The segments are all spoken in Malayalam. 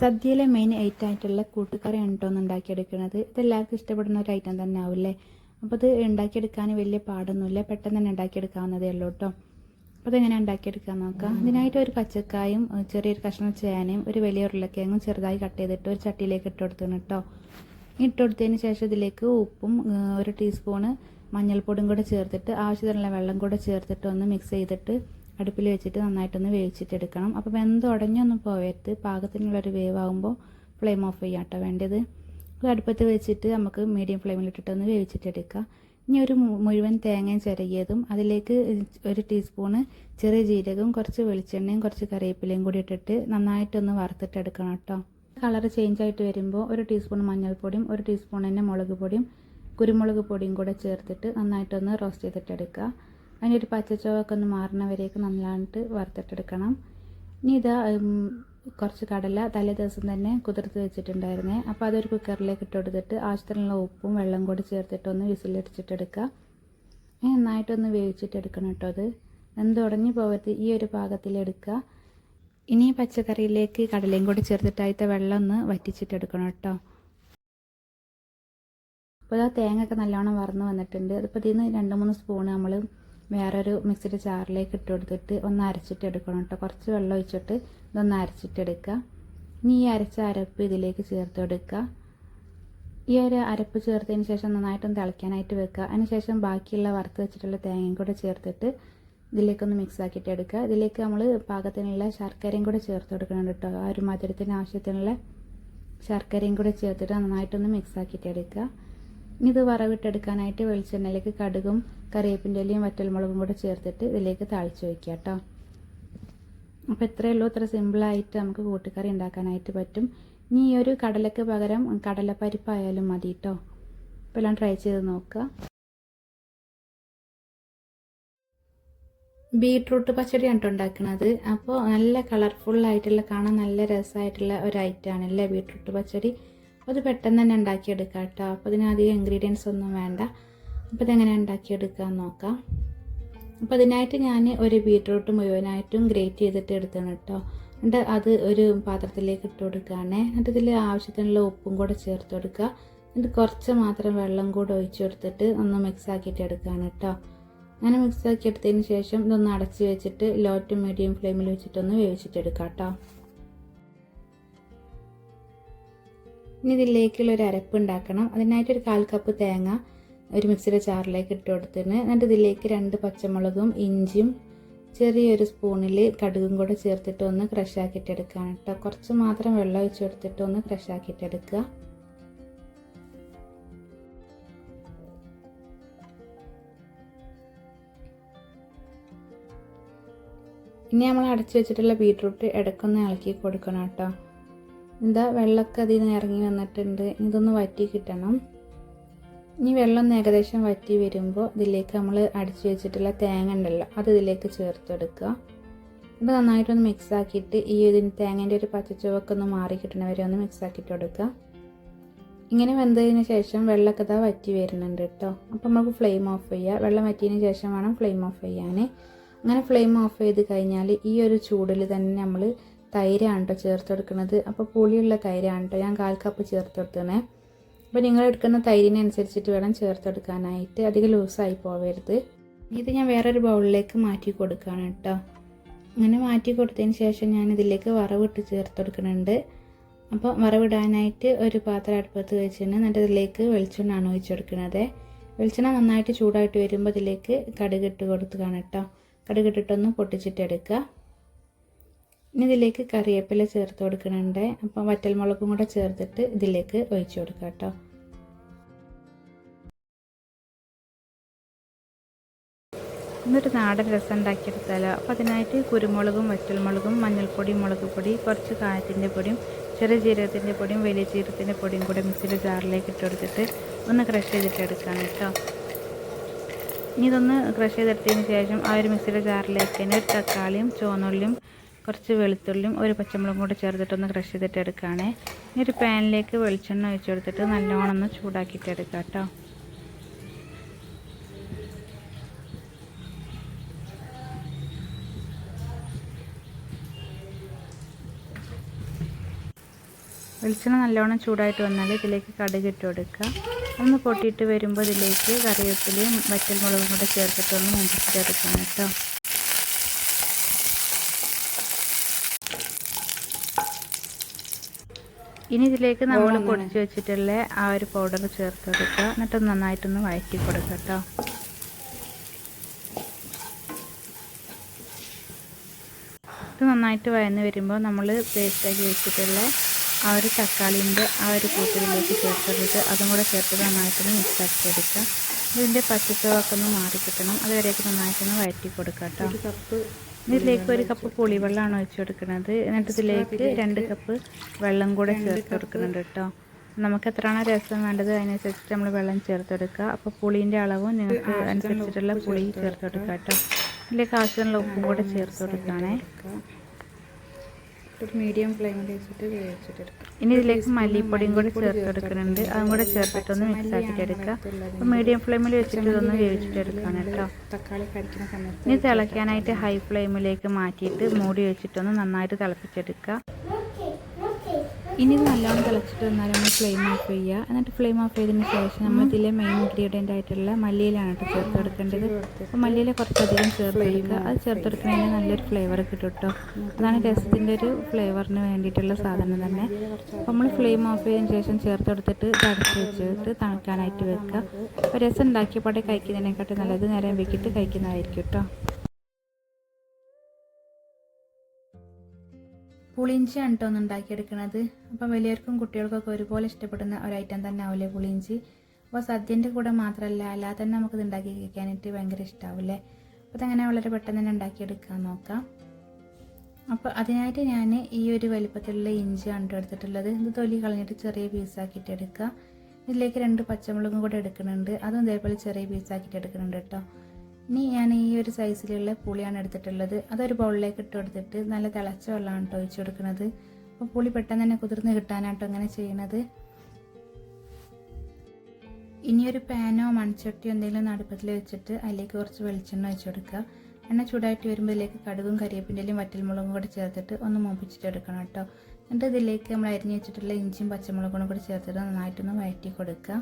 സദ്യയിലെ മെയിൻ ഐറ്റം ആയിട്ടുള്ള കൂട്ടുകറിയാണ് കേട്ടോ ഒന്ന് ഉണ്ടാക്കിയെടുക്കുന്നത്. ഇതെല്ലാവർക്കും ഇഷ്ടപ്പെടുന്ന ഒരു ഐറ്റം തന്നെ ആവില്ലേ? അപ്പോൾ ഇത് ഉണ്ടാക്കിയെടുക്കാൻ വലിയ പാടൊന്നുമില്ല. പെട്ടെന്ന് തന്നെ ഉണ്ടാക്കിയെടുക്കാവുന്നതേ ഉള്ളൂ കേട്ടോ അപ്പോൾ അതെങ്ങനെ ഉണ്ടാക്കിയെടുക്കാൻ നോക്കാം. ഇതിനായിട്ട് ഒരു പച്ചക്കായും ചെറിയൊരു കഷ്ണം ചേനയും ഒരു വലിയ ഉരുളക്കിഴങ്ങും ചെറുതായി കട്ട് ചെയ്തിട്ട് ഒരു ചട്ടിയിലേക്ക് ഇട്ട് കൊടുത്തു കേട്ടോ ഇട്ട് കൊടുത്തതിന് ശേഷം ഇതിലേക്ക് ഉപ്പും ഒരു ടീസ്പൂണ് മഞ്ഞൾപ്പൊടിയും കൂടെ ചേർത്തിട്ട് ആവശ്യത്തിനുള്ള വെള്ളം കൂടെ ചേർത്തിട്ട് ഒന്ന് മിക്സ് ചെയ്തിട്ട് അടുപ്പിൽ വെച്ചിട്ട് നന്നായിട്ടൊന്ന് വേവിച്ചിട്ടെടുക്കണം. അപ്പോൾ വെന്ത് ഉടഞ്ഞൊന്നും പോവരുത്. പാകത്തിനുള്ളൊരു വേവാകുമ്പോൾ ഫ്ലെയിം ഓഫ് ചെയ്യാം കേട്ടോ വേണ്ടത് അടുപ്പത്ത് വെച്ചിട്ട് നമുക്ക് മീഡിയം ഫ്ലെയിമിലിട്ടിട്ടൊന്ന് വേവിച്ചിട്ടെടുക്കാം. ഇനി ഒരു മുഴുവൻ തേങ്ങയും ചിരകിയതും അതിലേക്ക് ഒരു ടീസ്പൂണ് ചെറിയ ജീരകവും കുറച്ച് വെളിച്ചെണ്ണയും കുറച്ച് കറിവേപ്പിലയും കൂടി ഇട്ടിട്ട് നന്നായിട്ടൊന്ന് വറുത്തിട്ടെടുക്കണം കേട്ടോ. കളർ ചേഞ്ച് ആയിട്ട് വരുമ്പോൾ ഒരു ടീസ്പൂൺ മഞ്ഞൾപ്പൊടിയും ഒരു ടീസ്പൂൺ തന്നെ മുളക് പൊടിയും കുരുമുളക് പൊടിയും കൂടെ ചേർത്തിട്ട് നന്നായിട്ടൊന്ന് റോസ്റ്റ് ചെയ്തിട്ടെടുക്കുക. അതിന്റെ ഒരു പച്ചച്ചുവൊക്കെ ഒന്ന് മാറുന്നവരേക്ക് നന്നായിട്ട് വറുത്തിട്ടെടുക്കണം. ഇനി ഇതാ കുറച്ച് കടല തലേ ദിവസം തന്നെ കുതിർത്ത് വെച്ചിട്ടുണ്ടായിരുന്നേ. അപ്പോൾ അതൊരു കുക്കറിലേക്ക് ഇട്ട് കൊടുത്തിട്ട് ആവശ്യത്തിനുള്ള ഉപ്പും വെള്ളം കൂടി ചേർത്തിട്ട് ഒന്ന് വിസിലടിച്ചിട്ടെടുക്കുക നന്നായിട്ടൊന്ന് വേവിച്ചിട്ടെടുക്കണം കേട്ടോ അത്. എന്ത് ഉടഞ്ഞു പോകരുത് ഈ ഒരു പാകത്തിലെടുക്കുക ഇനി പച്ചക്കറിയിലേക്ക് കടലയും കൂടി ചേർത്തിട്ട് അതിന്റെ വെള്ളം ഒന്ന് വറ്റിച്ചിട്ടെടുക്കണം കേട്ടോ. അപ്പോൾ ആ തേങ്ങ ഒക്കെ നല്ലോണം വറന്ന് വന്നിട്ടുണ്ട്. അതിപ്പോൾ ഇതിൽ നിന്ന് രണ്ട് മൂന്ന് സ്പൂൺ നമ്മൾ വേറൊരു മിക്സിയുടെ ചാറിലേക്ക് ഇട്ട് കൊടുത്തിട്ട് ഒന്ന് അരച്ചിട്ട് എടുക്കണം കേട്ടോ. കുറച്ച് വെള്ളം ഒഴിച്ചിട്ട് ഇതൊന്ന് അരച്ചിട്ടെടുക്കുക ഇനി ഈ അരച്ച അരപ്പ് ഇതിലേക്ക് ചേർത്ത് കൊടുക്കുക. ഈ ഒരു അരപ്പ് ചേർത്തതിന് ശേഷം നന്നായിട്ടൊന്ന് തിളയ്ക്കാനായിട്ട് വെക്കുക. അതിനുശേഷം ബാക്കിയുള്ള വറുത്ത് വെച്ചിട്ടുള്ള തേങ്ങയും കൂടെ ചേർത്തിട്ട് ഇതിലേക്കൊന്ന് മിക്സ് ആക്കിയിട്ട് എടുക്കുക. ഇതിലേക്ക് നമ്മൾ പാകത്തിനുള്ള ശർക്കരയും കൂടെ ചേർത്ത് കൊടുക്കണം കേട്ടോ. ആ ഒരു മധുരത്തിന് ആവശ്യത്തിനുള്ള ശർക്കരയും കൂടെ ചേർത്തിട്ട് നന്നായിട്ടൊന്ന് മിക്സ് ആക്കിയിട്ട് എടുക്കുക. ഇനി ഇത് വറവിട്ടെടുക്കാനായിട്ട് വെളിച്ചെണ്ണയിലേക്ക് കടുകും കറിവേപ്പിന്റെ ഇലയും വറ്റൽമുളകും കൂടെ ചേർത്തിട്ട് ഇതിലേക്ക് താളിച്ച് വയ്ക്കുക കേട്ടോ അപ്പോൾ ഇത്രയേ ഉള്ളൂ. ഇത്ര സിമ്പിളായിട്ട് നമുക്ക് കൂട്ടുകറി ഉണ്ടാക്കാനായിട്ട് പറ്റും. ഇനി ഈ ഒരു കടലയ്ക്ക് പകരം കടലപ്പരിപ്പായാലും മതി കേട്ടോ അപ്പോൾ എല്ലാം ട്രൈ ചെയ്ത് നോക്കുക. ബീട്രൂട്ട് പച്ചടിയാണ് ഉണ്ടാക്കുന്നത് അപ്പോൾ നല്ല കളർഫുൾ ആയിട്ടുള്ള കാണാൻ നല്ല രസമായിട്ടുള്ള ഒരു ഐറ്റമാണ് അല്ലേ ബീട്രൂട്ട് പച്ചടി. അത് പെട്ടെന്ന് തന്നെ ഉണ്ടാക്കിയെടുക്കാം കേട്ടോ അപ്പോൾ അതിനധികം ഇൻഗ്രീഡിയൻസ് ഒന്നും വേണ്ട. അപ്പോൾ ഇതെങ്ങനെ ഉണ്ടാക്കിയെടുക്കാൻ നോക്കാം. അപ്പോൾ അതിനായിട്ട് ഞാൻ ഒരു ബീട്രൂട്ട് മുഴുവനായിട്ടും ഗ്രേറ്റ് ചെയ്തിട്ട് എടുത്തണം കേട്ടോ. എന്നിട്ട് അത് ഒരു പാത്രത്തിലേക്ക് ഇട്ട് കൊടുക്കുകയാണേ. എന്നിട്ട് ഇതിൽ ആവശ്യത്തിനുള്ള ഉപ്പും കൂടെ ചേർത്ത് കൊടുക്കുക. എന്നിട്ട് കുറച്ച് മാത്രം വെള്ളം കൂടെ ഒഴിച്ച് കൊടുത്തിട്ട് ഒന്ന് മിക്സ് ആക്കിയിട്ട് എടുക്കുകയാണ് കേട്ടോ. അങ്ങനെ മിക്സ് ആക്കി എടുത്തതിന് ശേഷം ഇതൊന്ന് അടച്ച് വെച്ചിട്ട് ലോ ടു മീഡിയം ഫ്ലെയിമിൽ വെച്ചിട്ടൊന്ന് വേവിച്ചിട്ടെടുക്കാം കേട്ടോ. ഇനി ഇതിലേക്കുള്ള ഒരു അരപ്പ് ഉണ്ടാക്കണം. അതിനായിട്ട് ഒരു കാൽ കപ്പ് തേങ്ങ ഒരു മിക്സിയുടെ ചാറിലേക്ക് ഇട്ട് കൊടുത്തിന് എന്നിട്ട് ഇതിലേക്ക് രണ്ട് പച്ചമുളകും ഇഞ്ചിയും ചെറിയൊരു സ്പൂണിൽ കടുകും കൂടെ ചേർത്തിട്ട് ഒന്ന് ക്രഷ് ആക്കിയിട്ട് എടുക്കുകയാണ് കേട്ടോ. കുറച്ച് മാത്രം വെള്ളം ഒഴിച്ച് കൊടുത്തിട്ട് ഒന്ന് ക്രഷ് ആക്കിയിട്ട് എടുക്കുക. ഇനി നമ്മൾ അടച്ചു വെച്ചിട്ടുള്ള ബീട്രൂട്ട് ഇടയ്ക്കൊന്ന് ഇളക്കി കൊടുക്കണം കേട്ടോ. എന്താ വെള്ളമൊക്കെ അതിൽ നിന്ന് ഇറങ്ങി വന്നിട്ടുണ്ട്. ഇതൊന്ന് വറ്റി കിട്ടണം ഇനി വെള്ളം ഏകദേശം വറ്റി വരുമ്പോൾ ഇതിലേക്ക് നമ്മൾ അടിച്ചു വെച്ചിട്ടുള്ള തേങ്ങ ഉണ്ടല്ലോ അത് ഇതിലേക്ക് ചേർത്ത് കൊടുക്കുക നന്നായിട്ടൊന്ന് മിക്സ് ആക്കിയിട്ട് ഈ ഇതിന് തേങ്ങേന്റെ ഒരു പച്ചച്ചുവൊക്കെ ഒന്ന് മാറി കിട്ടണ വരെ ഒന്ന് മിക്സ് ആക്കിയിട്ട് കൊടുക്കുക. ഇങ്ങനെ വെന്തതിന് ശേഷം വെള്ളമൊക്കെ ഇതാ വറ്റി വരുന്നുണ്ട് കേട്ടോ. അപ്പോൾ നമുക്ക് ഫ്ലെയിം ഓഫ് ചെയ്യുക വെള്ളം വറ്റിയതിന് ശേഷം വേണം ഫ്ലെയിം ഓഫ് ചെയ്യാൻ അങ്ങനെ ഫ്ലെയിം ഓഫ് ചെയ്ത് കഴിഞ്ഞാൽ ഈ ഒരു ചൂടിൽ തന്നെ നമ്മൾ തൈരാണ് കേട്ടോ ചേർത്ത് കൊടുക്കുന്നത് അപ്പോൾ പുളിയുള്ള തൈരാണ് കേട്ടോ. ഞാൻ കാൽ കപ്പ് ചേർത്ത് കൊടുത്തണേ അപ്പോൾ നിങ്ങൾ എടുക്കുന്ന തൈരിനനുസരിച്ചിട്ട് വേണം ചേർത്തെടുക്കാനായിട്ട്. അധികം ലൂസായി പോവരുത്. ഇത് ഞാൻ വേറൊരു ബൗളിലേക്ക് മാറ്റി കൊടുക്കുകയാണ് കേട്ടോ. അങ്ങനെ മാറ്റി കൊടുത്തതിന് ശേഷം ഞാൻ ഇതിലേക്ക് വറവിട്ട് ചേർത്ത് കൊടുക്കുന്നുണ്ട് അപ്പോൾ വറവിടാനായിട്ട് ഒരു പാത്രം അടുപ്പത്ത് വെച്ചിട്ട് എന്നിട്ട് ഇതിലേക്ക് വെളിച്ചെണ്ണയാണ് ഒഴിച്ച് കൊടുക്കുന്നത് വെളിച്ചെണ്ണ നന്നായിട്ട് ചൂടായിട്ട് വരുമ്പോൾ ഇതിലേക്ക് കടുക് ഇട്ട് കൊടുക്കുകയാണ് കേട്ടോ. കടുക് പൊട്ടിച്ചിട്ടെടുക്കുക. ഇനി ഇതിലേക്ക് കറിവേപ്പില ചേർത്ത് കൊടുക്കണുണ്ട് അപ്പോൾ വറ്റൽമുളകും കൂടെ ചേർത്തിട്ട് ഇതിലേക്ക് ഒഴിച്ചു കൊടുക്കുക കേട്ടോ. ഇന്നൊരു നാടൻ രസം ഉണ്ടാക്കിയെടുത്താലോ? അപ്പോൾ അതിനായിട്ട് കുരുമുളകും വറ്റൽമുളകും മഞ്ഞൾപ്പൊടി മുളക് പൊടി കുറച്ച് കായത്തിന്റെ പൊടിയും ചെറിയ ജീരകത്തിന്റെ പൊടിയും വലിയ ജീരകത്തിന്റെ പൊടിയും കൂടെ മിക്സിയുടെ ജാറിലേക്ക് ഇട്ട് കൊടുത്തിട്ട് ഒന്ന് ക്രഷ് ചെയ്തിട്ട് എടുക്കാം കേട്ടോ. ഇനി ഇതൊന്ന് ക്രഷ് ചെയ്തെടുത്തതിന് ശേഷം ആ ഒരു മിക്സിയുടെ ജാറിലേക്ക് തന്നെ ഒരു തക്കാളിയും ചുവന്നുള്ളിയും കുറച്ച് വെളുത്തുള്ളിയും ഒരു പച്ചമുളകും കൂടെ ചേർത്തിട്ടൊന്ന് ക്രഷ് ചെയ്തിട്ട് എടുക്കുകയാണേ. ഇനി ഒരു പാനിലേക്ക് വെളിച്ചെണ്ണ ഒഴിച്ചു കൊടുത്തിട്ട് നല്ലോണം ഒന്ന് ചൂടാക്കിയിട്ട് എടുക്കാം കേട്ടോ. വെളിച്ചെണ്ണ നല്ലോണം ചൂടായിട്ട് വന്നാൽ ഇതിലേക്ക് കടുക് ഇട്ട് കൊടുക്കുക. ഒന്ന് പൊട്ടിയിട്ട് വരുമ്പോൾ ഇതിലേക്ക് കറിവേപ്പിലയും വറ്റൽ മുളകും കൂടെ ചേർത്തിട്ടൊന്ന് മുമ്പിച്ചെടുക്കണം കേട്ടോ. ഇനി ഇതിലേക്ക് നമ്മൾ പൊടിച്ച് വെച്ചിട്ടുള്ള ആ ഒരു പൗഡർ ചേർത്ത് കൊടുക്കുക എന്നിട്ട് നന്നായിട്ടൊന്ന് വഴറ്റി കൊടുക്കുക കേട്ടോ ഇത് നന്നായിട്ട് വയന്ന് വരുമ്പോൾ നമ്മൾ പേസ്റ്റാക്കി വെച്ചിട്ടുള്ള ആ ഒരു തക്കാളിന്റെ ആ ഒരു കൂട്ടിലേക്ക് ചേർത്തെടുത്ത് അതും കൂടെ ചേർത്ത് നന്നായിട്ടൊന്ന് മിക്സാക്കി എടുക്കുക. ഇതിന്റെ പച്ചച്ചവൊക്കെ ഒന്ന് മാറി കിട്ടണം അതുവരെയൊക്കെ നന്നായിട്ടൊന്ന് വയറ്റി കൊടുക്കാം കേട്ടോ കപ്പ് ഇതിലേക്ക് ഒരു കപ്പ് പുളിവെള്ളമാണ് ഒഴിച്ച് കൊടുക്കുന്നത് എന്നിട്ട് ഇതിലേക്ക് രണ്ട് കപ്പ് വെള്ളം കൂടെ ചേർത്ത് കൊടുക്കുന്നുണ്ട് കേട്ടോ. നമുക്ക് എത്രയാണോ രസം വേണ്ടത്? അതിനനുസരിച്ചിട്ട് നമ്മൾ വെള്ളം ചേർത്ത് കൊടുക്കുക അപ്പോൾ പുളീന്റെ അളവും നിങ്ങൾക്ക് അനുസരിച്ചിട്ടുള്ള പുളി ചേർത്ത് കൊടുക്കുക കേട്ടോ. ഇതിലേക്ക് ആവശ്യമുള്ള ഉപ്പും കൂടെ ചേർത്ത് കൊടുക്കുകയാണേ ഒരു മീഡിയം ഫ്ലെയിമിൽ വെച്ചിട്ട് വേവിച്ചിട്ടെടുക്കാം. ഇനി ഇതിലേക്ക് മല്ലിപ്പൊടിയും കൂടി ചേർത്തെടുക്കുന്നുണ്ട്. അതും കൂടെ ചേർത്തിട്ടൊന്ന് മിക്സ് ആക്കിയിട്ട് എടുക്കുക അപ്പോൾ മീഡിയം ഫ്ലെയിമിൽ വെച്ചിട്ട് ഇതൊന്ന് വേവിച്ചിട്ട് എടുക്കാം കേട്ടോ. തക്കാളി കഴിക്കുന്ന സമയത്ത് ഇനി തിളയ്ക്കാനായിട്ട് ഹൈ ഫ്ലെയിമിലേക്ക് മാറ്റിയിട്ട് മൂടി വെച്ചിട്ടൊന്ന് നന്നായിട്ട് തിളപ്പിച്ചെടുക്കുക ഇനി ഇത് നല്ലോണം തിളച്ചിട്ട് വന്നാൽ നമ്മൾ ഫ്ലെയിം ഓഫ് ചെയ്യുക. എന്നിട്ട് ഫ്ലെയിം ഓഫ് ചെയ്തതിന് ശേഷം നമ്മൾ ഇതിലെ മെയിൻ ഇൻഗ്രീഡിയന്റ് ആയിട്ടുള്ള മല്ലിയിലാണ് കേട്ടോ ചേർത്ത് കൊടുക്കേണ്ടത് അപ്പോൾ മല്ലിയിൽ കുറച്ചധികം ചേർത്ത് കൊടുക്കുക അത് ചേർത്തെടുക്കുന്നതിന് നല്ലൊരു ഫ്ലേവർ കിട്ടും കേട്ടോ. അതാണ് രസത്തിന്റെ ഒരു ഫ്ലേവറിന് വേണ്ടിയിട്ടുള്ള സാധനം തന്നെ. അപ്പോൾ നമ്മൾ ഫ്ലെയിം ഓഫ് ചെയ്തതിന് ശേഷം ചേർത്തെടുത്തിട്ട് ഇത് അടച്ച് വെച്ചിട്ട് തണുക്കാനായിട്ട് വെക്കുക. അപ്പോൾ രസം ഉണ്ടാക്കിയപ്പോഴേ കഴിക്കുന്നതിനെക്കാട്ടും നല്ലത് നേരം വെക്കിയിട്ട് കഴിക്കുന്നതായിരിക്കും കേട്ടോ. പുളിയിഞ്ചിയാണ് കേട്ടോ ഒന്ന് ഉണ്ടാക്കിയെടുക്കുന്നത് അപ്പം വലിയവർക്കും കുട്ടികൾക്കൊക്കെ ഒരുപോലെ ഇഷ്ടപ്പെടുന്ന ഒരു ഐറ്റം തന്നെ ആവില്ലേ പുളിഞ്ചി അപ്പോൾ സദ്യന്റെ കൂടെ മാത്രമല്ല അല്ലാതെ തന്നെ നമുക്കിത് ഉണ്ടാക്കി കഴിക്കാനായിട്ട് ഭയങ്കര ഇഷ്ടമാവില്ലേ അപ്പോൾ അതങ്ങനെ വളരെ പെട്ടെന്ന് തന്നെ ഉണ്ടാക്കിയെടുക്കാൻ നോക്കാം. അപ്പോൾ അതിനായിട്ട് ഞാൻ ഈ ഒരു വലിപ്പത്തിലുള്ള ഇഞ്ചി ആണ് എടുത്തിട്ടുള്ളത്. ഇത് തൊലി കളഞ്ഞിട്ട് ചെറിയ പീസാക്കിയിട്ട് എടുക്കുക. ഇതിലേക്ക് രണ്ട് പച്ചമുളകും കൂടെ എടുക്കുന്നുണ്ട്. അതും ഇതേപോലെ ചെറിയ പീസാക്കിയിട്ട് എടുക്കുന്നുണ്ട് കേട്ടോ. ഇനി ഞാൻ ഈ ഒരു സൈസിലുള്ള പുളിയാണ് എടുത്തിട്ടുള്ളത്. അതൊരു ബൗളിലേക്ക് ഇട്ട് കൊടുത്തിട്ട് നല്ല തിളച്ച വെള്ളമാണ് കേട്ടോ ഒഴിച്ചു കൊടുക്കുന്നത്. അപ്പോൾ പുളി പെട്ടെന്ന് തന്നെ കുതിർന്ന് അങ്ങനെ ചെയ്യണത്. ഇനി ഒരു പാനോ മൺചട്ടിയോ എന്തെങ്കിലും അടുപ്പത്തിൽ വെച്ചിട്ട് അതിലേക്ക് കുറച്ച് വെളിച്ചെണ്ണ ഒഴിച്ചു കൊടുക്കുക. എണ്ണ ചൂടായിട്ട് വരുമ്പോൾ ഇതിലേക്ക് കടുകും കരിയേപ്പിന്റെയും വറ്റൽമുളകും കൂടെ ചേർത്തിട്ട് ഒന്ന് മൂപ്പിച്ചിട്ട് എടുക്കണം കേട്ടോ എന്നിട്ട് ഇതിലേക്ക് നമ്മൾ അരിഞ്ഞ് വെച്ചിട്ടുള്ള ഇഞ്ചിയും പച്ചമുളകും കൂടെ ചേർത്തിട്ട് നന്നായിട്ടൊന്ന് വഴറ്റി കൊടുക്കുക.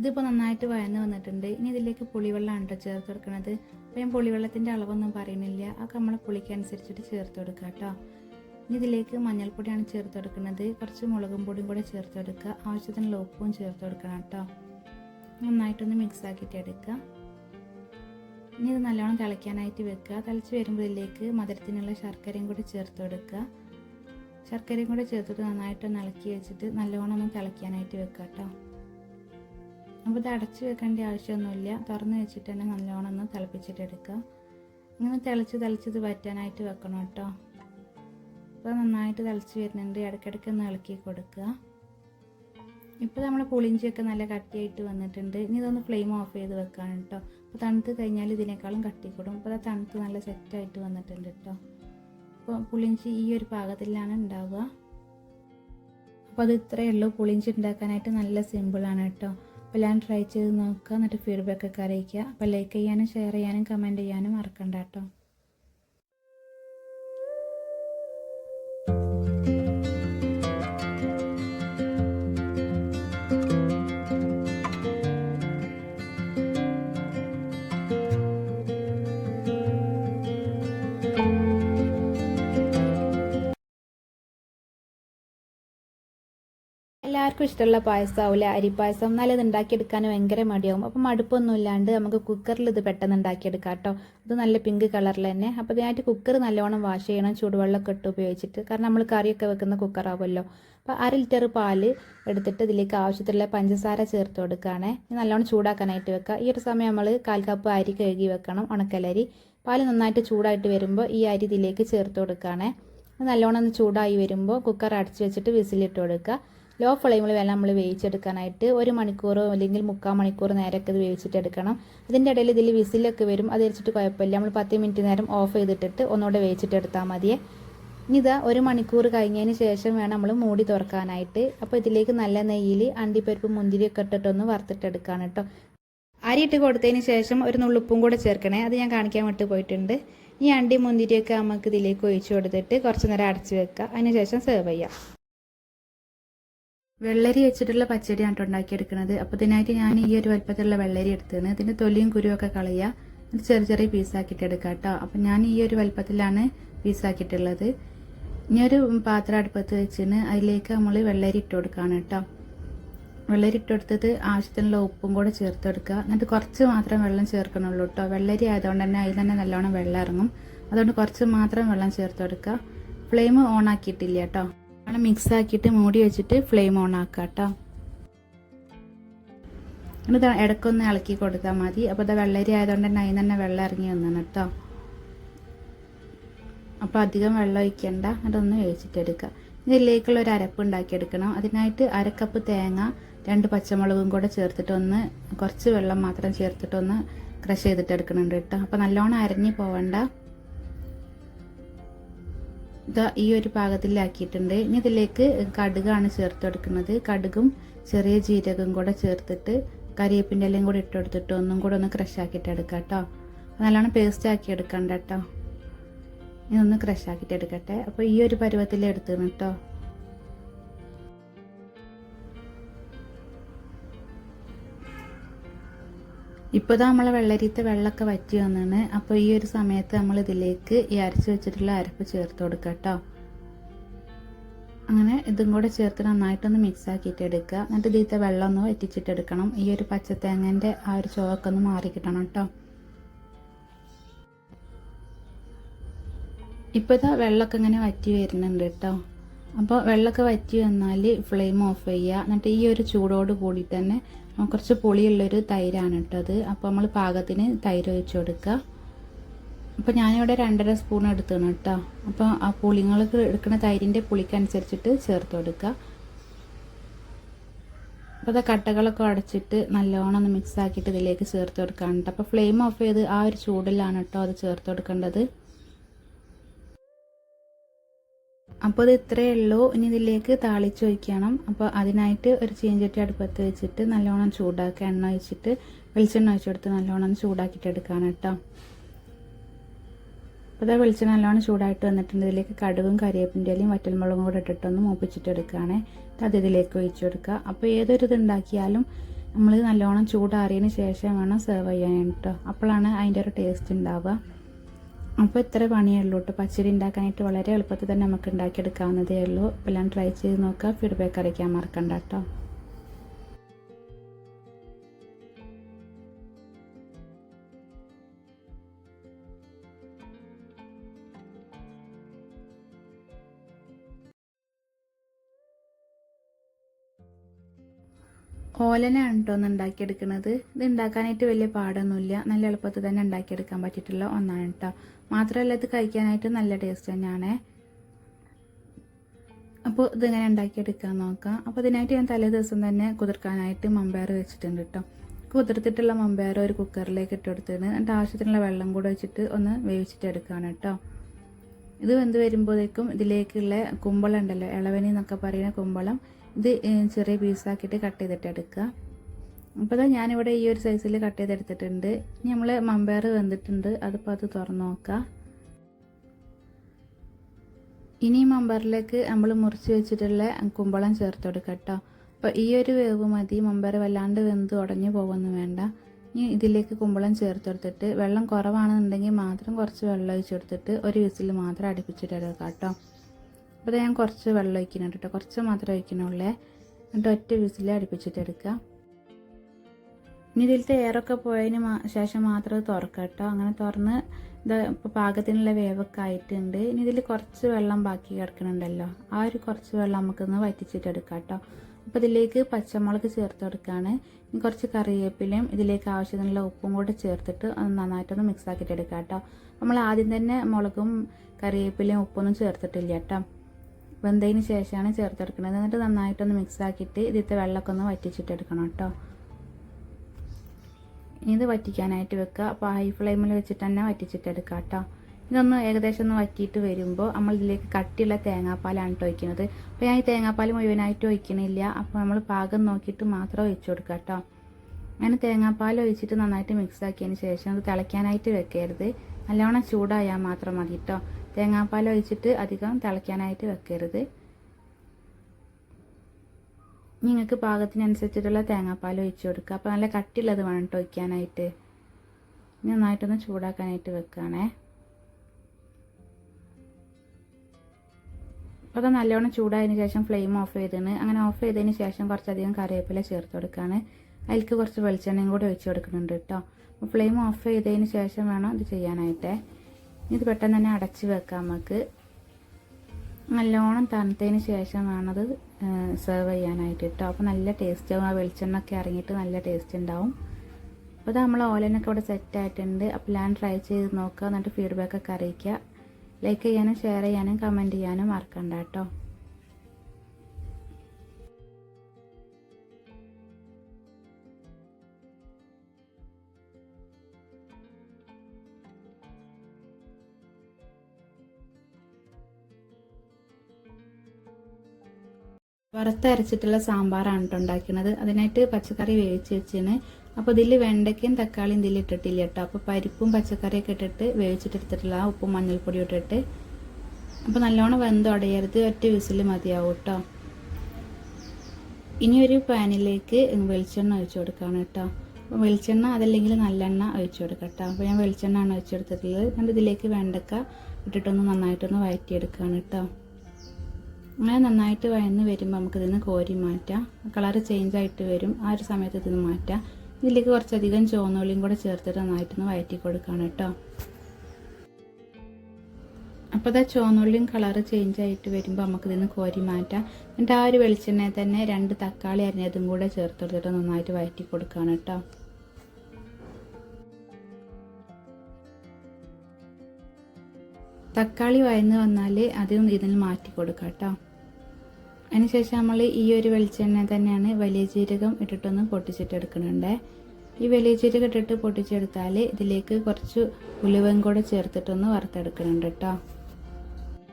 ഇതിപ്പോൾ നന്നായിട്ട് വഴന്ന് വന്നിട്ടുണ്ട്. ഇനി ഇതിലേക്ക് പുളിവെള്ളമാണ് കേട്ടോ ചേർത്ത് കൊടുക്കുന്നത് അപ്പോൾ ഞാൻ പുളിവെള്ളത്തിന്റെ അളവൊന്നും പറയുന്നില്ല. അതൊക്കെ നമ്മൾ പുളിക്കനുസരിച്ചിട്ട് ചേർത്ത് കൊടുക്കുക കേട്ടോ ഇനി ഇതിലേക്ക് മഞ്ഞൾപ്പൊടിയാണ് ചേർത്ത് കൊടുക്കുന്നത് കുറച്ച് മുളകും പൊടിയും കൂടെ ചേർത്ത് കൊടുക്കുക. ആവശ്യത്തിനുള്ള ഉപ്പും ചേർത്ത് കൊടുക്കണം കേട്ടോ നന്നായിട്ടൊന്ന് മിക്സ് ആക്കിയിട്ട് എടുക്കുക. ഇനി ഇത് നല്ലോണം തിളയ്ക്കാനായിട്ട് വെക്കുക. തിളച്ച് വരുമ്പോൾ ഇതിലേക്ക് മധുരത്തിനുള്ള ശർക്കരയും കൂടി ചേർത്ത് കൊടുക്കുക. ശർക്കരയും കൂടെ ചേർത്തിട്ട് നന്നായിട്ടൊന്ന് ഇളക്കി വെച്ചിട്ട് നല്ലോണം ഒന്ന് തിളയ്ക്കാനായിട്ട് വെക്കുക കേട്ടോ അപ്പോൾ ഇത് അടച്ച് വെക്കേണ്ട ആവശ്യമൊന്നുമില്ല. തുറന്ന് വെച്ചിട്ട് തന്നെ നല്ലോണം ഒന്ന് തിളപ്പിച്ചിട്ട് എടുക്കുക. ഇങ്ങനെ തിളച്ച് തിളച്ച് ഇത് വറ്റാനായിട്ട് വെക്കണം കേട്ടോ. ഇപ്പോൾ നന്നായിട്ട് തിളച്ച് വരുന്നുണ്ട്. ഇടയ്ക്കിടയ്ക്ക് ഒന്ന് ഇളക്കി കൊടുക്കുക. ഇപ്പോൾ നമ്മൾ പുളിഞ്ചിയൊക്കെ നല്ല കട്ടിയായിട്ട് വന്നിട്ടുണ്ട്. ഇനി ഇതൊന്ന് ഫ്ലെയിം ഓഫ് ചെയ്ത് വെക്കാണ് കേട്ടോ. അപ്പോൾ തണുത്ത് കഴിഞ്ഞാൽ ഇതിനേക്കാളും കട്ടി കൂടും അപ്പോൾ അത് തണുത്ത് നല്ല സെറ്റായിട്ട് വന്നിട്ടുണ്ട് കേട്ടോ. അപ്പോൾ പുളിഞ്ചി ഈ ഒരു പാകത്തിലാണ് ഉണ്ടാവുക. അപ്പോൾ അത് ഇത്രയേ ഉള്ളൂ. പുളിഞ്ചി ഉണ്ടാക്കാനായിട്ട് നല്ല സിമ്പിളാണ് കേട്ടോ. അപ്പോൾ എല്ലാം ട്രൈ ചെയ്ത് നോക്കുക. എന്നിട്ട് ഫീഡ്ബാക്ക് ഒക്കെ അറിയിക്കുക. അപ്പോൾ ലൈക്ക് ചെയ്യാനും ഷെയർ ചെയ്യാനും കമന്റ് ചെയ്യാനും മറക്കണ്ട കേട്ടോ. എല്ലാവർക്കും ഇഷ്ടമുള്ള പായസമാവില്ല അരിപ്പായസം എന്നാലും ഇത് ഉണ്ടാക്കിയെടുക്കാൻ ഭയങ്കര മടിയാവും. അപ്പം മടുപ്പൊന്നും ഇല്ലാണ്ട് നമുക്ക് കുക്കറിൽ ഇത് പെട്ടെന്ന് ഉണ്ടാക്കിയെടുക്കാം കേട്ടോ. ഇത് നല്ല പിങ്ക് കളറിൽ തന്നെ. അപ്പോൾ ഇതിനായിട്ട് കുക്കർ നല്ലോണം വാഷ് ചെയ്യണം. ചൂടുവെള്ളമൊക്കെ ഇട്ട് ഉപയോഗിച്ചിട്ട്. കാരണം നമ്മൾ കറിയൊക്കെ വെക്കുന്ന കുക്കറാവുമല്ലോ അപ്പോൾ അര ലിറ്റർ പാൽ എടുത്തിട്ട് ഇതിലേക്ക് ആവശ്യത്തിലുള്ള പഞ്ചസാര ചേർത്ത് കൊടുക്കുകയാണേ. നല്ലോണം ചൂടാക്കാനായിട്ട് വെക്കുക. ഈ ഒരു സമയം നമ്മൾ കാൽ കപ്പ് അരി കഴുകി വെക്കണം ഉണക്കലരി. പാൽ നന്നായിട്ട് ചൂടായിട്ട് വരുമ്പോൾ ഈ അരി ഇതിലേക്ക് ചേർത്ത് കൊടുക്കുകയാണേ. അത് നല്ലോണം ഒന്ന് ചൂടായി വരുമ്പോൾ കുക്കർ അടച്ചു വെച്ചിട്ട് വിസിലിട്ട് കൊടുക്കുക. ലോ ഫ്ലെയിമിൽ വേണം നമ്മൾ വേവിച്ചെടുക്കാനായിട്ട് ഒരു മണിക്കൂറോ അല്ലെങ്കിൽ മുക്കാൽ മണിക്കൂർ നേരമൊക്കെ ഇത് വേവിച്ചിട്ടെടുക്കണം. അതിന്റെ ഇടയിൽ ഇതിൽ വിസിലൊക്കെ വരും. അത് വെച്ചിട്ട് കുഴപ്പമില്ല. നമ്മൾ പത്ത് മിനിറ്റ് നേരം ഓഫ് ചെയ്തിട്ടിട്ട് ഒന്നുകൂടെ വേവിച്ചിട്ടെടുത്താൽ മതിയേ. ഇനി ഇതാ ഒരു മണിക്കൂർ കഴിഞ്ഞതിന് ശേഷം വേണം നമ്മൾ മൂടി തുറക്കാനായിട്ട്. അപ്പോൾ ഇതിലേക്ക് നല്ല നെയ്യിൽ അണ്ടിപ്പരിപ്പ് മുന്തിരിയൊക്കെ ഇട്ടിട്ടൊന്ന് വറുത്തിട്ടെടുക്കാണ് കേട്ടോ. അരി ഇട്ട് കൊടുത്തതിന് ശേഷം ഒരു നുള്ളുപ്പും കൂടെ ചേർക്കണേ. അത് ഞാൻ കാണിക്കാൻ വിട്ട് പോയിട്ടുണ്ട്. ഈ അണ്ടി മുന്തിരിയൊക്കെ നമുക്ക് ഇതിലേക്ക് ഒഴിച്ചു കൊടുത്തിട്ട് കുറച്ച് നേരം അടച്ചു വെക്കുക. അതിന് ശേഷം സെർവ് ചെയ്യാം. വെള്ളരി വെച്ചിട്ടുള്ള പച്ചടിയാണ് കേട്ടോ ഉണ്ടാക്കിയെടുക്കുന്നത്. അപ്പോൾ ഇതിനായിട്ട് ഞാൻ ഈ ഒരു വലുപ്പത്തിലുള്ള വെള്ളരി എടുത്തത് ഇതിന്റെ തൊലിയും കുരുവൊക്കെ കളയുക. ചെറിയ ചെറിയ പീസാക്കിയിട്ട് എടുക്കുക കേട്ടോ. അപ്പൊ ഞാൻ ഈ ഒരു വലുപ്പത്തിലാണ് പീസാക്കിയിട്ടുള്ളത് ഇനി ഒരു പാത്രം അടുപ്പത്ത് വെച്ചിന്. അതിലേക്ക് നമ്മൾ വെള്ളരി ഇട്ട് കൊടുക്കുകയാണ് കേട്ടോ. വെള്ളരി ഇട്ട് കൊടുത്തത് ആവശ്യത്തിനുള്ള ഉപ്പും കൂടെ ചേർത്ത് കൊടുക്കുക. എന്നിട്ട് കുറച്ച് മാത്രം വെള്ളം ചേർക്കണുള്ളൂ കേട്ടോ. വെള്ളരി ആയതുകൊണ്ട് തന്നെ അതിൽ തന്നെ നല്ലോണം വെള്ളം ഇറങ്ങും. അതുകൊണ്ട് കുറച്ച് മാത്രം വെള്ളം ചേർത്ത് കൊടുക്കുക. ഫ്ലെയിം ഓൺ ആക്കിയിട്ടില്ല കേട്ടോ. വെള്ളം മിക്സ് ആക്കിയിട്ട് മൂടി വെച്ചിട്ട് ഫ്ലെയിം ഓൺ ആക്കുക കേട്ടോ. എന്നിട്ട് ഇടയ്ക്കൊന്ന് ഇളക്കി കൊടുത്താൽ മതി. അപ്പോൾ ഇത് വെള്ളരി ആയതുകൊണ്ട് തന്നെ അതിന് തന്നെ വെള്ളം ഇറങ്ങി വന്നാണ് കേട്ടോ. അപ്പോൾ അധികം വെള്ളം ഒഴിക്കണ്ട. അതൊന്ന് വേവിച്ചിട്ടെടുക്കുക. ഇതിലേക്കുള്ള ഒരു അരപ്പ് ഉണ്ടാക്കിയെടുക്കണം. അതിനായിട്ട് അരക്കപ്പ് തേങ്ങ രണ്ട് പച്ചമുളകും കൂടെ ചേർത്തിട്ടൊന്ന് കുറച്ച് വെള്ളം മാത്രം ചേർത്തിട്ടൊന്ന് ക്രഷ് ചെയ്തിട്ട് എടുക്കണുണ്ട് കേട്ടോ. അപ്പോൾ നല്ലോണം അരഞ്ഞു പോവണ്ട. ഇതാ ഈ ഒരു പാകത്തിലാക്കിയിട്ടുണ്ട്. ഇനി ഇതിലേക്ക് കടുകാണ് ചേർത്ത് കൊടുക്കുന്നത്. കടുകും ചെറിയ ജീരകം കൂടെ ചേർത്തിട്ട് കരിയേപ്പിന്റെ എല്ലാം കൂടെ ഇട്ട് കൊടുത്തിട്ട് ഒന്നും കൂടെ ഒന്ന് ക്രഷ് ആക്കിയിട്ട് എടുക്കാം കേട്ടോ. നല്ലോണം പേസ്റ്റ് ആക്കി എടുക്കണ്ട കേട്ടോ. ഇനി ഒന്ന് ക്രഷ് ആക്കിയിട്ട് എടുക്കട്ടെ. അപ്പോൾ ഈ ഒരു പരുവത്തിൽ എടുത്തിരുന്നു കേട്ടോ. ഇപ്പോൾ ഇതാ നമ്മളെ വെള്ളരിത്തെ വെള്ളമൊക്കെ വറ്റി വന്നാണ്. അപ്പോൾ ഈ ഒരു സമയത്ത് നമ്മൾ ഇതിലേക്ക് ഈ അരച്ച് വെച്ചിട്ടുള്ള അരപ്പ് ചേർത്ത് കൊടുക്കുക കേട്ടോ അങ്ങനെ ഇതും കൂടെ ചേർത്ത് നന്നായിട്ടൊന്ന് മിക്സ് ആക്കിയിട്ട് എടുക്കുക. എന്നിട്ട് ഇതിലത്തെ വെള്ളം ഒന്ന് വറ്റിച്ചിട്ട് എടുക്കണം. ഈ ഒരു പച്ചത്തേങ്ങന്റെ ആ ഒരു ചുവക്കെ ഒന്ന് മാറി കിട്ടണം കേട്ടോ ഇപ്പോൾ ഇതാ വെള്ളമൊക്കെ ഇങ്ങനെ വറ്റി വരുന്നുണ്ട് കേട്ടോ അപ്പോൾ വെള്ളമൊക്കെ വറ്റി വന്നാൽ ഫ്ലെയിം ഓഫ് ചെയ്യുക. എന്നിട്ട് ഈ ഒരു ചൂടോട് കൂടി തന്നെ കുറച്ച് പുളിയുള്ളൊരു തൈരാണ് കേട്ടോ അത്. അപ്പോൾ നമ്മൾ പാകത്തിന് തൈര് ഒഴിച്ചു കൊടുക്കുക. അപ്പോൾ ഞാനിവിടെ രണ്ടര സ്പൂൺ എടുത്തതാണ് കേട്ടോ. അപ്പോൾ ആ പുളിങ്ങൾ എടുക്കുന്ന തൈരിന്റെ പുളിക്കനുസരിച്ചിട്ട് ചേർത്ത് കൊടുക്കുക. അപ്പോൾ അത് കട്ടകളൊക്കെ അടച്ചിട്ട് നല്ലോണം ഒന്ന് മിക്സ് ആക്കിയിട്ട് ഇതിലേക്ക് ചേർത്ത് കൊടുക്കാനുണ്ട്. അപ്പോൾ ഫ്ലെയിം ഓഫ് ചെയ്ത് ആ ഒരു ചൂടിലാണ് കേട്ടോ അത് ചേർത്ത് കൊടുക്കേണ്ടത്. അപ്പോൾ ഇത് ഇത്രയേ ഉള്ളൂ. ഇനി ഇതിലേക്ക് താളിച്ച് ഒഴിക്കണം. അപ്പോൾ അതിനായിട്ട് ഒരു ചീഞ്ചട്ടി അടുപ്പത്ത് വെച്ചിട്ട് നല്ലോണം ചൂടാക്കുക എണ്ണ ഒഴിച്ചിട്ട് വെളിച്ചെണ്ണ ഒഴിച്ചെടുത്ത് നല്ലോണം ചൂടാക്കിയിട്ട് എടുക്കാണ് കേട്ടോ. അപ്പോൾ ഇതാ വെളിച്ചെണ്ണ നല്ലോണം ചൂടായിട്ട് വന്നിട്ടുണ്ട്. ഇതിലേക്ക് കടുകും കരിവേപ്പിന്റെ ഇലയും വറ്റൽമുളകും കൂടെ ഇട്ടിട്ടൊന്ന് മൂപ്പിച്ചിട്ട് എടുക്കുകയാണേ അത് ഇതിലേക്ക് ഒഴിച്ചു കൊടുക്കുക. അപ്പോൾ ഏതൊരു ഇത് ഉണ്ടാക്കിയാലും നമ്മൾ നല്ലോണം ചൂടാറിയതിന് ശേഷം വേണം സെർവ് ചെയ്യാൻ കേട്ടോ. അപ്പോഴാണ് അതിന്റെ ഒരു ടേസ്റ്റ് ഉണ്ടാവുക. അപ്പോൾ ഇത്ര പണിയേ ഉള്ളൂ കേട്ടോ. പച്ചടി ഉണ്ടാക്കാനായിട്ട് വളരെ എളുപ്പത്തിൽ തന്നെ നമുക്ക് ഉണ്ടാക്കിയെടുക്കാവുന്നതേ ഉള്ളൂ. എല്ലാം ട്രൈ ചെയ്ത് നോക്കുക. ഫീഡ്ബാക്ക് അറിയിക്കാൻ മറക്കണ്ട കേട്ടോ. ഓലനാണ് കേട്ടോ ഒന്ന് ഉണ്ടാക്കിയെടുക്കുന്നത് ഇത് ഉണ്ടാക്കാനായിട്ട് വലിയ പാടൊന്നുമില്ല. നല്ല എളുപ്പത്തിൽ തന്നെ ഉണ്ടാക്കിയെടുക്കാൻ പറ്റിയിട്ടുള്ള ഒന്നാണ് കേട്ടോ മാത്രമല്ല ഇത് കഴിക്കാനായിട്ട് നല്ല ടേസ്റ്റ് തന്നെയാണ്. അപ്പോൾ ഇതിങ്ങനെ ഉണ്ടാക്കിയെടുക്കാൻ നോക്കാം. അപ്പോൾ ഇതിനായിട്ട് ഞാൻ തലേ ദിവസം തന്നെ കുതിർക്കാനായിട്ട് മമ്പയർ വെച്ചിട്ടുണ്ട് കേട്ടോ കുതിർത്തിട്ടുള്ള മമ്പയർ ഒരു കുക്കറിലേക്ക് ഇട്ട് കൊടുത്തിട്ട് എന്നിട്ട് ആവശ്യത്തിനുള്ള വെള്ളം കൂടെ വെച്ചിട്ട് ഒന്ന് വേവിച്ചിട്ട് എടുക്കുകയാണ് കേട്ടോ ഇത് വെന്ത് വരുമ്പോഴേക്കും ഇതിലേക്കുള്ള കുമ്പളം ഉണ്ടല്ലോ ഇളവനി എന്നൊക്കെ പറയുന്ന കുമ്പളം ഇത് ചെറിയ പീസാക്കിയിട്ട് കട്ട് ചെയ്തിട്ട് എടുക്കുക. അപ്പോൾ ഞാനിവിടെ ഈ ഒരു സൈസിൽ കട്ട് ചെയ്തെടുത്തിട്ടുണ്ട്. ഇനി നമ്മൾ മമ്പയർ വെന്തിട്ടുണ്ട്. അതിപ്പോൾ അത് തുറന്നു നോക്കുക ഇനി മമ്പയറിലേക്ക് നമ്മൾ മുറിച്ച് വെച്ചിട്ടുള്ള കുമ്പളം ചേർത്ത് കൊടുക്കുക കേട്ടോ അപ്പോൾ ഈ ഒരു വേവ് മതി. മമ്പയർ വല്ലാണ്ട് വെന്ത് ഉടഞ്ഞു പോകുമെന്ന് വേണ്ട. ഇനി ഇതിലേക്ക് കുമ്പളം ചേർത്ത് കൊടുത്തിട്ട് വെള്ളം കുറവാണെന്നുണ്ടെങ്കിൽ മാത്രം കുറച്ച് വെള്ളം ഒഴിച്ച് കൊടുത്തിട്ട് ഒരു വിസിൽ മാത്രം അടുപ്പിച്ചിട്ട് എടുക്കാം കേട്ടോ അപ്പോൾ ഞാൻ കുറച്ച് വെള്ളം ഒഴിക്കുന്നുണ്ട് കേട്ടോ. കുറച്ച് മാത്രമേ ഒഴിക്കണുള്ളേ എന്നിട്ട് ഒറ്റ വിസിൽ അടുപ്പിച്ചിട്ട് എടുക്കുക ഇനി ഇതിലത്തെ എയറൊക്കെ പോയതിന് ശേഷം മാത്രം അത് തുറക്കാം കേട്ടോ. അങ്ങനെ തുറന്ന് ഇത് ഇപ്പോൾ പാകത്തിനുള്ള വേവൊക്കെ ആയിട്ടുണ്ട്. ഇനി ഇതിൽ കുറച്ച് വെള്ളം ബാക്കി കിടക്കണുണ്ടല്ലോ ആ ഒരു കുറച്ച് വെള്ളം നമുക്കൊന്ന് വറ്റിച്ചിട്ട് എടുക്കാം കേട്ടോ. അപ്പോൾ ഇതിലേക്ക് പച്ചമുളക് ചേർത്ത് കൊടുക്കുകയാണ് ഇനി കുറച്ച് കറിവേപ്പിലയും ഇതിലേക്ക് ആവശ്യത്തിനുള്ള ഉപ്പും കൂടെ ചേർത്തിട്ട് അത് നന്നായിട്ടൊന്ന് മിക്സ് ആക്കിയിട്ട് എടുക്കാം കേട്ടോ. നമ്മൾ ആദ്യം തന്നെ മുളകും കറിവേപ്പിലയും ഉപ്പൊന്നും ചേർത്തിട്ടില്ല കേട്ടോ. വെന്തതിന് ശേഷമാണ് ചേർത്തെടുക്കുന്നത്. എന്നിട്ട് നന്നായിട്ടൊന്ന് മിക്സാക്കിയിട്ട് ഇതിലത്തെ വെള്ളമൊക്കെ ഒന്ന് വറ്റിച്ചിട്ടെടുക്കണം കേട്ടോ. ഇത് വറ്റിക്കാനായിട്ട് വെക്കുക. അപ്പോൾ ഹൈ ഫ്ലെയിമിൽ വെച്ചിട്ട് തന്നെ വറ്റിച്ചിട്ടെടുക്കുക കേട്ടോ. ഇതൊന്ന് ഏകദേശം ഒന്ന് വറ്റിയിട്ട് വരുമ്പോൾ നമ്മൾ ഇതിലേക്ക് കട്ടിയുള്ള തേങ്ങാപ്പാലാണ് കേട്ടോ ഒഴിക്കുന്നത്. അപ്പോൾ ഞാൻ ഈ തേങ്ങാപ്പാൽ മുഴുവനായിട്ട് ഒഴിക്കണില്ല. അപ്പോൾ നമ്മൾ പാകം നോക്കിയിട്ട് മാത്രം ഒഴിച്ചു കൊടുക്കുക കേട്ടോ. അങ്ങനെ തേങ്ങാപ്പാൽ ഒഴിച്ചിട്ട് നന്നായിട്ട് മിക്സ് ആക്കിയതിന് ശേഷം അത് തിളയ്ക്കാനായിട്ട് വെക്കരുത്. നല്ലവണ്ണം ചൂടായാൽ മാത്രം മതി കേട്ടോ തേങ്ങാപ്പാൽ ഒഴിച്ചിട്ട് അധികം തിളയ്ക്കാനായിട്ട് വെക്കരുത്. നിങ്ങൾക്ക് പാകത്തിനനുസരിച്ചിട്ടുള്ള തേങ്ങാപ്പാൽ ഒഴിച്ചു കൊടുക്കുക. അപ്പോൾ നല്ല കട്ടിയുള്ളത് വേണം കേട്ടോ ഒഴിക്കാനായിട്ട്. നന്നായിട്ടൊന്ന് ചൂടാക്കാനായിട്ട് വെക്കുകയാണേ. അപ്പോൾ അത് നല്ലോണം ചൂടായതിന് ശേഷം ഫ്ലെയിം ഓഫ് ചെയ്തതാണ് അങ്ങനെ ഓഫ് ചെയ്തതിന് ശേഷം കുറച്ചധികം കറിവേപ്പില ചേർത്ത് കൊടുക്കുകയാണ്. അതിലേക്ക് കുറച്ച് വെളിച്ചെണ്ണയും കൂടി ഒഴിച്ചു കൊടുക്കുന്നുണ്ട് കേട്ടോ അപ്പോൾ ഫ്ലെയിം ഓഫ് ചെയ്തതിന് ശേഷം വേണം ഇത് ചെയ്യാനായിട്ട്. ഇത് പെട്ടെന്ന് തന്നെ അടച്ചു വെക്കാം നമുക്ക്. നല്ലോണം തണുത്തതിന് ശേഷം വേണത് സെർവ് ചെയ്യാനായിട്ട് കേട്ടോ അപ്പോൾ നല്ല ടേസ്റ്റ് ആവും. ആ വെളിച്ചെണ്ണ ഒക്കെ ഇറങ്ങിയിട്ട് നല്ല ടേസ്റ്റ് ഉണ്ടാവും. അപ്പോൾ ഇത് നമ്മൾ ഓലനൊക്കെ ഇവിടെ സെറ്റ് ആയിട്ടുണ്ട്. അപ്പോൾ ഞാൻ ട്രൈ ചെയ്ത് നോക്കുക എന്നിട്ട് ഫീഡ്ബാക്ക് ഒക്കെ അറിയിക്കുക ലൈക്ക് ചെയ്യാനും ഷെയർ ചെയ്യാനും കമന്റ് ചെയ്യാനും മറക്കണ്ട കേട്ടോ വറുത്തരച്ചിട്ടുള്ള സാമ്പാറാണ് കേട്ടോ ഉണ്ടാക്കുന്നത്. അതിനായിട്ട് പച്ചക്കറി വേവിച്ച് വെച്ചിന് അപ്പോൾ ഇതിൽ വെണ്ടയ്ക്കയും തക്കാളിയും ഇതിൽ ഇട്ടിട്ടില്ല കേട്ടോ അപ്പോൾ പരിപ്പും പച്ചക്കറിയൊക്കെ ഇട്ടിട്ട് വേവിച്ചിട്ടെടുത്തിട്ടുള്ള ആ ഉപ്പും മഞ്ഞൾപ്പൊടി ഇട്ടിട്ട്. അപ്പോൾ നല്ലോണം വെന്തുടയരുത് ഒറ്റ വിസിൽ മതിയാവും കേട്ടോ ഇനി ഒരു പാനിലേക്ക് വെളിച്ചെണ്ണ ഒഴിച്ചു കൊടുക്കുകയാണ് കേട്ടോ അപ്പോൾ വെളിച്ചെണ്ണ അതല്ലെങ്കിൽ നല്ലെണ്ണ ഒഴിച്ചു കൊടുക്കാം കേട്ടോ അപ്പോൾ ഞാൻ വെളിച്ചെണ്ണ ആണ് ഒഴിച്ചു കൊടുത്തിട്ടുള്ളത്. എന്നിട്ട് ഇതിലേക്ക് വെണ്ടക്ക ഇട്ടിട്ടൊന്ന് നന്നായിട്ടൊന്ന് വഴറ്റിയെടുക്കുകയാണ് കേട്ടോ അങ്ങനെ നന്നായിട്ട് വഴന്ന് വരുമ്പോൾ നമുക്കിതിന്ന് കോരി മാറ്റാം. കളറ് ചേഞ്ച് ആയിട്ട് വരും. ആ ഒരു സമയത്ത് ഇതിന് മാറ്റാം. ഇതിലേക്ക് കുറച്ചധികം ചുവന്നുള്ളിയും കൂടെ ചേർത്തിട്ട് നന്നായിട്ടൊന്ന് വയറ്റി കൊടുക്കണം കേട്ടോ അപ്പോൾ ഇതാ ചുവന്നുള്ളിയും കളറ് ചേഞ്ച് ആയിട്ട് വരുമ്പോൾ നമുക്കിതിന്ന് കോരി മാറ്റാം. എന്നിട്ട് ആ ഒരു വെളിച്ചെണ്ണയിൽ തന്നെ രണ്ട് തക്കാളി അരിഞ്ഞതും കൂടെ ചേർത്ത് കൊടുത്തിട്ട് നന്നായിട്ട് വയറ്റി കൊടുക്കുകയാണ് കേട്ടോ തക്കാളി വയന്ന് വന്നാൽ അതും ഇതിൽ മാറ്റി കൊടുക്കാം കേട്ടോ അതിനുശേഷം നമ്മൾ ഈ ഒരു വെളിച്ചെണ്ണ തന്നെയാണ് വലിയ ജീരകം ഇട്ടിട്ടൊന്ന് പൊട്ടിച്ചിട്ടെടുക്കുന്നുണ്ട്. ഈ വലിയ ജീരകം ഇട്ടിട്ട് പൊട്ടിച്ചെടുത്താൽ ഇതിലേക്ക് കുറച്ച് ഉലുവയും കൂടെ ചേർത്തിട്ടൊന്ന് വറുത്തെടുക്കുന്നുണ്ട് കേട്ടോ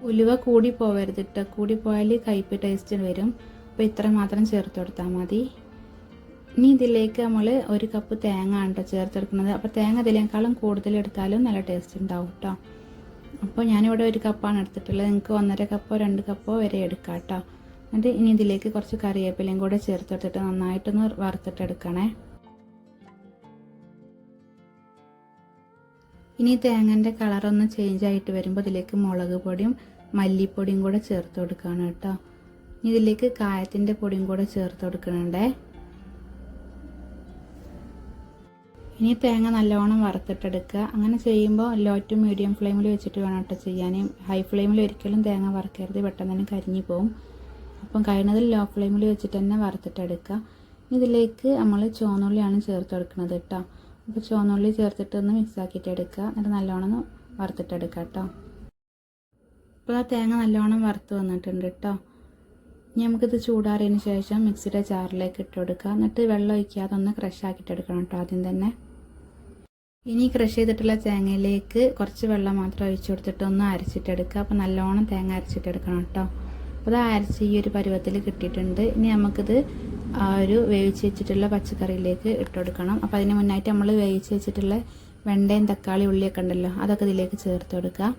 ഉലുവ കൂടി പോവരുത് കേട്ടോ കൂടി പോയാൽ കയ്പ് ടേസ്റ്റ് വരും. അപ്പോൾ ഇത്ര മാത്രം ചേർത്ത് കൊടുത്താൽ മതി. ഇനി ഇതിലേക്ക് നമ്മൾ ഒരു കപ്പ് തേങ്ങ ആണ് കേട്ടോ ചേർത്തെടുക്കുന്നത്. അപ്പോൾ തേങ്ങ ഇതിനേക്കാളും കൂടുതൽ എടുത്താലും നല്ല ടേസ്റ്റ് ഉണ്ടാവും കേട്ടോ അപ്പോൾ ഞാനിവിടെ ഒരു കപ്പാണ് എടുത്തിട്ടുള്ളത്. നിങ്ങൾക്ക് ഒന്നര കപ്പോ രണ്ട് കപ്പോ വരെ എടുക്കാം കേട്ടോ എന്നിട്ട് ഇനി ഇതിലേക്ക് കുറച്ച് കറിവേപ്പിലയും കൂടെ ചേർത്തെടുത്തിട്ട് നന്നായിട്ടൊന്ന് വറുത്തിട്ടെടുക്കണേ. ഇനി തേങ്ങന്റെ കളറൊന്ന് ചേഞ്ച് ആയിട്ട് വരുമ്പോൾ ഇതിലേക്ക് മുളക് പൊടിയും മല്ലിപ്പൊടിയും കൂടെ ചേർത്ത് കൊടുക്കുകയാണ് കേട്ടോ. ഇനി ഇതിലേക്ക് കായത്തിന്റെ പൊടിയും കൂടെ ചേർത്ത് കൊടുക്കണുണ്ടേ. ഇനി തേങ്ങ നല്ലോണം വറുത്തിട്ടെടുക്കുക. അങ്ങനെ ചെയ്യുമ്പോൾ ലോ ടു മീഡിയം ഫ്ലെയിമിൽ വെച്ചിട്ട് വേണം കേട്ടോ ചെയ്യാൻ. ഹൈ ഫ്ലെയിമിൽ ഒരിക്കലും തേങ്ങ വറുക്കരുത്. പെട്ടെന്ന് തന്നെ കരിഞ്ഞു പോകും അപ്പം കഴിയുന്നത് ലോ ഫ്ലെയിമിൽ വെച്ചിട്ട് തന്നെ വറുത്തിട്ടെടുക്കുക ഇതിലേക്ക് നമ്മൾ ചുവന്നുള്ളിയാണ് ചേർത്ത് കൊടുക്കുന്നത് കേട്ടോ അപ്പോൾ ചുവന്നുള്ളി ചേർത്തിട്ട് ഒന്ന് മിക്സ് ആക്കിയിട്ട് എടുക്കുക എന്നിട്ട് നല്ലോണം വറുത്തിട്ടെടുക്കുക കേട്ടോ ഇപ്പോൾ ആ തേങ്ങ നല്ലോണം വറുത്ത് വന്നിട്ടുണ്ട് കേട്ടോ ഇനി നമുക്കിത് ചൂടാറിയതിന് ശേഷം മിക്സിയുടെ ജാറിലേക്ക് ഇട്ട് കൊടുക്കുക എന്നിട്ട് വെള്ളം ഒഴിക്കാതെ ഒന്ന് ക്രഷ് ആക്കിയിട്ട് എടുക്കണം കേട്ടോ ആദ്യം തന്നെ. ഇനി ക്രഷ് ചെയ്തിട്ടുള്ള തേങ്ങയിലേക്ക് കുറച്ച് വെള്ളം മാത്രം ഒഴിച്ചു കൊടുത്തിട്ട് ഒന്ന് അരച്ചിട്ടെടുക്കുക അപ്പോൾ നല്ലോണം തേങ്ങ അരച്ചിട്ടെടുക്കണം കേട്ടോ അപ്പോൾ അത് അരച്ച് ഈ ഒരു പരുവത്തിൽ കിട്ടിയിട്ടുണ്ട്. ഇനി നമുക്കിത് ആ ഒരു വേവിച്ച് വെച്ചിട്ടുള്ള പച്ചക്കറിയിലേക്ക് ഇട്ട് കൊടുക്കണം. അപ്പോൾ അതിന് മുന്നായിട്ട് നമ്മൾ വേവിച്ച് വെച്ചിട്ടുള്ള വെണ്ടയും തക്കാളി ഉള്ളിയൊക്കെ ഉണ്ടല്ലോ അതൊക്കെ ഇതിലേക്ക് ചേർത്ത് കൊടുക്കുക.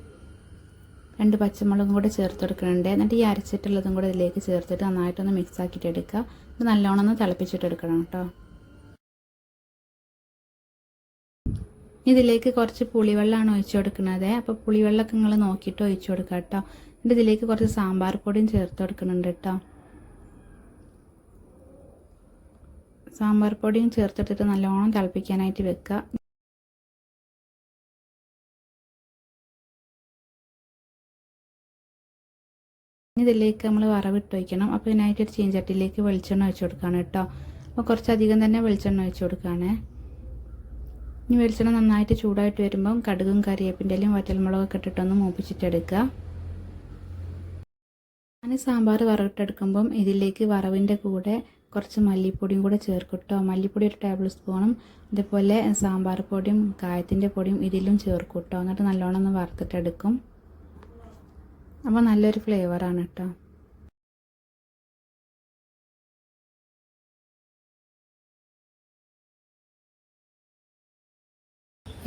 രണ്ട് പച്ചമുളകും കൂടെ ചേർത്ത് കൊടുക്കുന്നുണ്ട്. എന്നിട്ട് ഈ അരച്ചിട്ടുള്ളതും കൂടെ ഇതിലേക്ക് ചേർത്തിട്ട് നന്നായിട്ടൊന്ന് മിക്സ് ആക്കിയിട്ട് എടുക്കുക. ഇത് നല്ലോണം ഒന്ന് തിളപ്പിച്ചിട്ട് എടുക്കണം കേട്ടോ. ഇതിലേക്ക് കുറച്ച് പുളിവെള്ളമാണ് ഒഴിച്ചു കൊടുക്കുന്നത്. അപ്പോൾ പുളിവെള്ളമൊക്കെ നിങ്ങൾ നോക്കിയിട്ട് ഒഴിച്ചു കൊടുക്കുക കേട്ടോ. എന്നിട്ട് ഇതിലേക്ക് കുറച്ച് സാമ്പാർ പൊടിയും ചേർത്ത് കൊടുക്കുന്നുണ്ട് കേട്ടോ സാമ്പാർ പൊടിയും ചേർത്തെടുത്തിട്ട് നല്ലോണം തിളപ്പിക്കാനായിട്ട് വെക്കുക ഇതിലേക്ക് നമ്മൾ വറവിട്ട് വയ്ക്കണം അപ്പോൾ ഇതിനായിട്ട് ഒരു ചീഞ്ചട്ടിയിലേക്ക് വെളിച്ചെണ്ണ ഒഴിച്ചു കൊടുക്കുകയാണ് കേട്ടോ അപ്പോൾ കുറച്ചധികം തന്നെ വെളിച്ചെണ്ണ ഒഴിച്ചു കൊടുക്കുകയാണേ ഇനി വെളിച്ചെണ്ണ നന്നായിട്ട് ചൂടായിട്ട് വരുമ്പം കടുകും കറിവേപ്പിന്റെലും വറ്റൽമുളകൊക്കെ ഇട്ടിട്ടൊന്ന് മൂപ്പിച്ചിട്ടെടുക്കുക ഞാൻ സാമ്പാർ വറവിട്ടെടുക്കുമ്പം ഇതിലേക്ക് വറവിന്റെ കൂടെ കുറച്ച് മല്ലിപ്പൊടിയും കൂടെ ചേർക്കും കേട്ടോ മല്ലിപ്പൊടി ഒരു ടേബിൾ സ്പൂണും അതേപോലെ സാമ്പാർ പൊടിയും കായത്തിന്റെ പൊടിയും ഇതിലും ചേർക്കും കേട്ടോ എന്നിട്ട് നല്ലോണം ഒന്ന് വറുത്തിട്ടെടുക്കും. അപ്പോൾ നല്ലൊരു ഫ്ലേവറാണ് കേട്ടോ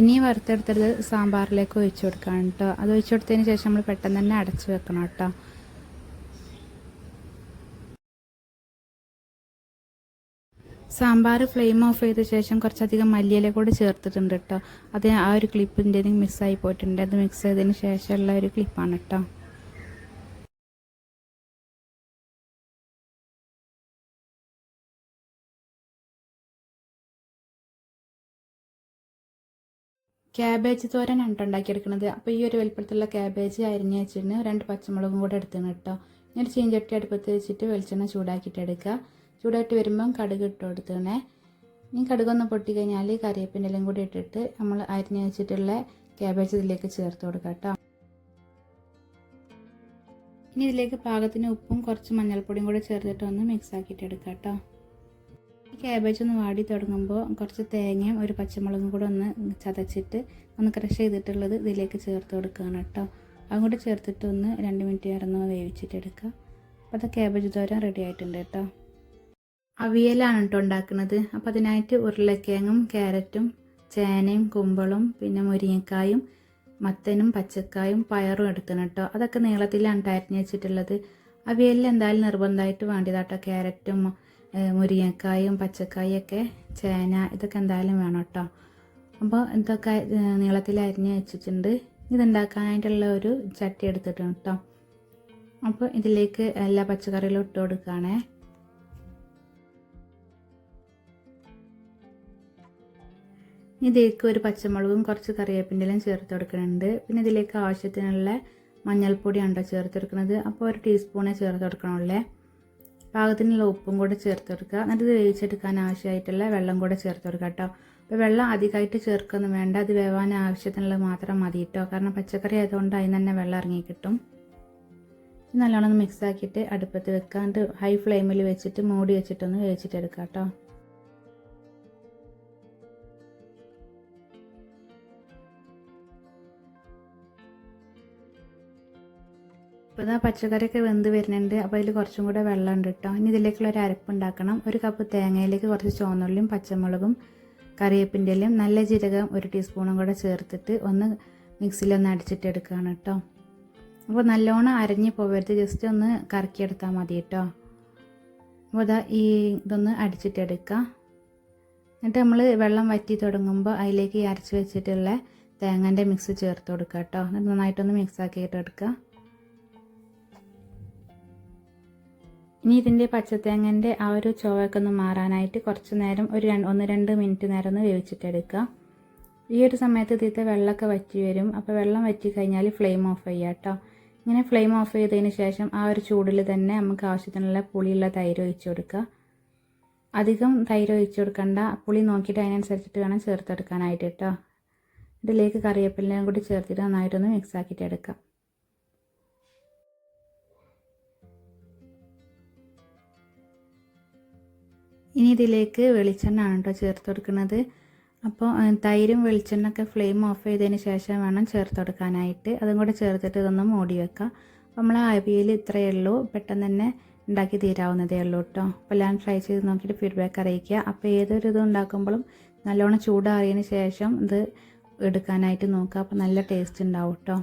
ഇനി വറുത്തെടുത്തത് സാമ്പാറിലേക്ക് ഒഴിച്ചു കൊടുക്കണം കേട്ടോ അത് ഒഴിച്ചു കൊടുത്തതിന് ശേഷം നമ്മൾ പെട്ടെന്ന് തന്നെ അടച്ചു വെക്കണം കേട്ടോ സാമ്പാർ ഫ്ലെയിം ഓഫ് ചെയ്ത ശേഷം കുറച്ചധികം മല്ലിയില കൂടെ ചേർത്തിട്ടുണ്ട് കേട്ടോ അത് ആ ഒരു ക്ലിപ്പിന്റെ മിസ്സായി പോയിട്ടുണ്ട്. അത് മിക്സ് ചെയ്തതിന് ശേഷമുള്ള ഒരു ക്ലിപ്പാണ് കേട്ടോ ക്യാബേജ് തോരനാണ് ട്ടോ ഉണ്ടാക്കിയെടുക്കുന്നത്. അപ്പോൾ ഈ ഒരു വലിപ്പത്തിലുള്ള ക്യാബേജ് അരിഞ്ഞ് വെച്ചിട്ട് രണ്ട് പച്ചമുളകും കൂടെ എടുത്തിട്ടുണ്ട് കേട്ടോ ഞാൻ ചീഞ്ചട്ടി അടുപ്പത്ത് വെച്ചിട്ട് വെളിച്ചെണ്ണ ചൂടാക്കിയിട്ട് എടുക്കുക. ചൂടായിട്ട് വരുമ്പം കടുക് ഇട്ട് കൊടുത്തണേ ഇനി കടുകൊന്ന് പൊട്ടി കഴിഞ്ഞാൽ കറിവേപ്പിന്റെ കൂടി ഇട്ടിട്ട് നമ്മൾ അരിഞ്ഞ് വെച്ചിട്ടുള്ള ക്യാബേജ് ഇതിലേക്ക് ചേർത്ത് കൊടുക്കാം കേട്ടോ. ഇനി ഇതിലേക്ക് പാകത്തിന് ഉപ്പും കുറച്ച് മഞ്ഞൾപ്പൊടിയും കൂടെ ചേർത്തിട്ട് ഒന്ന് മിക്സ് ആക്കിയിട്ട് എടുക്കാം കേട്ടോ. ഈ ക്യാബേജ് ഒന്ന് വാടി തുടങ്ങുമ്പോൾ കുറച്ച് തേങ്ങയും ഒരു പച്ചമുളകും കൂടെ ഒന്ന് ചതച്ചിട്ട് ഒന്ന് ക്രഷ് ചെയ്തിട്ടുള്ളത് ഇതിലേക്ക് ചേർത്ത് കൊടുക്കുകയാണ് കേട്ടോ. അങ്ങോട്ട് ചേർത്തിട്ട് ഒന്ന് രണ്ട് മിനിറ്റ് ഇറന്ന് വേവിച്ചിട്ട് എടുക്കുക അപ്പോൾ അത് ക്യാബേജ് തോരൻ റെഡി ആയിട്ടുണ്ട് കേട്ടോ. അവിയലാണ് കേട്ടോ ഉണ്ടാക്കുന്നത്. അപ്പോൾ അതിനായിട്ട് ഉരുളക്കിഴങ്ങും ക്യാരറ്റും ചേനയും കുമ്പളും പിന്നെ മുരിങ്ങക്കായും മത്തനും പച്ചക്കായും പയറും എടുക്കണം കേട്ടോ അതൊക്കെ നീളത്തിലാണ് അരിഞ്ഞ് വെച്ചിട്ടുള്ളത്. അവിയലിൽ എന്തായാലും നിർബന്ധമായിട്ട് വേണ്ടതാട്ടോ ക്യാരറ്റും മുരിങ്ങക്കായും പച്ചക്കായൊക്കെ ചേന ഇതൊക്കെ എന്തായാലും വേണം കേട്ടോ അപ്പോൾ ഇതൊക്കെ നീളത്തിൽ അരിഞ്ഞ് വെച്ചിട്ടുണ്ട്. ഇതുണ്ടാക്കാനായിട്ടുള്ള ഒരു ചട്ടി എടുത്തിട്ടുണ്ട് കേട്ടോ അപ്പോൾ ഇതിലേക്ക് എല്ലാ പച്ചക്കറികളും ഇട്ട് കൊടുക്കുകയാണേ. ഇതിലേക്ക് ഒരു പച്ചമുളകും കുറച്ച് കറിവേപ്പിന്റെലും ചേർത്ത് കൊടുക്കുന്നുണ്ട്. പിന്നെ ഇതിലേക്ക് ആവശ്യത്തിനുള്ള മഞ്ഞൾപ്പൊടിയാണ് ചേർത്ത് കൊടുക്കുന്നത്. അപ്പോൾ ഒരു ടീസ്പൂണേ ചേർത്ത് കൊടുക്കണമല്ലേ പാകത്തിനുള്ള ഉപ്പും കൂടെ ചേർത്ത് കൊടുക്കുക. എന്നിട്ട് ഇത് വേവിച്ചെടുക്കാൻ ആവശ്യമായിട്ടുള്ള വെള്ളം കൂടെ ചേർത്ത് കൊടുക്കുക കേട്ടോ അപ്പോൾ വെള്ളം അധികമായിട്ട് ചേർക്കൊന്നും വേണ്ട. അത് വേവാൻ ആവശ്യത്തിനുള്ളത് മാത്രം മതി കേട്ടോ കാരണം പച്ചക്കറി ആയതുകൊണ്ട് അതിന് തന്നെ വെള്ളം ഇറങ്ങി കിട്ടും. നല്ലോണം മിക്സ് ആക്കിയിട്ട് അടുപ്പത്ത് വെക്കാണ്ട് ഹൈ ഫ്ലെയിമിൽ വെച്ചിട്ട് മൂടി വെച്ചിട്ടൊന്ന് വേവിച്ചിട്ടെടുക്കാം കേട്ടോ ഇപ്പോൾ ഇതാ പച്ചക്കറിയൊക്കെ വെന്ത് വരുന്നുണ്ട്. അപ്പോൾ അതിൽ കുറച്ചും കൂടെ വെള്ളം ഉണ്ട് കേട്ടോ ഇനി ഇതിലേക്കുള്ള ഒരു അരപ്പ് ഉണ്ടാക്കണം. ഒരു കപ്പ് തേങ്ങയിലേക്ക് കുറച്ച് ചുവന്നുള്ളിയും പച്ചമുളകും കറിവേപ്പിന്റെ ഇലയും നല്ല ജീരകം ഒരു ടീസ്പൂണും കൂടെ ചേർത്തിട്ട് ഒന്ന് മിക്സിയിലൊന്ന് അടിച്ചിട്ട് എടുക്കുകയാണ് കേട്ടോ അപ്പോൾ നല്ലോണം അരഞ്ഞ് പോകരുത് ജസ്റ്റ് ഒന്ന് കറക്കിയെടുത്താൽ മതി കേട്ടോ അപ്പോൾ ഇതാ ഈ ഇതൊന്ന് അടിച്ചിട്ടെടുക്കുക എന്നിട്ട് നമ്മൾ വെള്ളം വറ്റി തുടങ്ങുമ്പോൾ അതിലേക്ക് ഈ അരച്ച് വെച്ചിട്ടുള്ള തേങ്ങന്റെ മിക്സ് ചേർത്ത് കൊടുക്കുക കേട്ടോ നന്നായിട്ടൊന്ന് മിക്സ് ആക്കിയിട്ട് എടുക്കുക ഇനി ഇതിന്റെ പച്ചത്തേങ്ങന്റെ ആ ഒരു ചുവയൊക്കെ ഒന്ന് മാറാനായിട്ട് കുറച്ച് നേരം ഒരു ഒന്ന് രണ്ട് മിനിറ്റ് നേരം ഒന്ന് വേവിച്ചിട്ടെടുക്കുക ഈ ഒരു സമയത്ത് ഇതിലത്തെ വെള്ളമൊക്കെ വറ്റി വരും. അപ്പോൾ വെള്ളം വറ്റി കഴിഞ്ഞാൽ ഫ്ലെയിം ഓഫ് ചെയ്യുക കേട്ടോ. ഇങ്ങനെ ഫ്ലെയിം ഓഫ് ചെയ്തതിന് ശേഷം ആ ഒരു ചൂടിൽ തന്നെ നമുക്ക് ആവശ്യത്തിനുള്ള പുളിയുള്ള തൈര് ഒഴിച്ചു കൊടുക്കുക. അധികം തൈര് ഒഴിച്ചു കൊടുക്കണ്ട. പുളി നോക്കിയിട്ട് അതിനനുസരിച്ചിട്ട് വേണം ചേർത്തെടുക്കാനായിട്ട് കേട്ടോ. ഇതിലേക്ക് കറിവേപ്പിലിനെയും കൂടി ചേർത്തിട്ട് നന്നായിട്ടൊന്ന് മിക്സ് ആക്കിയിട്ട് എടുക്കാം. ഇനി ഇതിലേക്ക് വെളിച്ചെണ്ണ ആണ് കേട്ടോ ചേർത്ത് കൊടുക്കുന്നത്. അപ്പോൾ തൈരും വെളിച്ചെണ്ണയൊക്കെ ഫ്ലെയിം ഓഫ് ചെയ്തതിന് ശേഷം വേണം ചേർത്ത് കൊടുക്കാനായിട്ട്. അതും കൂടെ ചേർത്തിട്ട് ഇതൊന്ന് മൂടി വെക്കാം. അപ്പോൾ നമ്മൾ അവിയൽ ഇത്രയേ ഉള്ളൂ. പെട്ടെന്ന് തന്നെ ഉണ്ടാക്കി തീരാവുന്നതേ ഉള്ളൂ കേട്ടോ. അപ്പോൾ ഞാൻ ട്രൈ ചെയ്ത് നോക്കിയിട്ട് ഫീഡ്ബാക്ക് അറിയിക്കുക. അപ്പോൾ ഏതൊരു ഇത് ഉണ്ടാക്കുമ്പോഴും നല്ലോണം ചൂടാറിയതിന് ശേഷം ഇത് എടുക്കാനായിട്ട് നോക്കുക. അപ്പോൾ നല്ല ടേസ്റ്റ് ഉണ്ടാവും കേട്ടോ.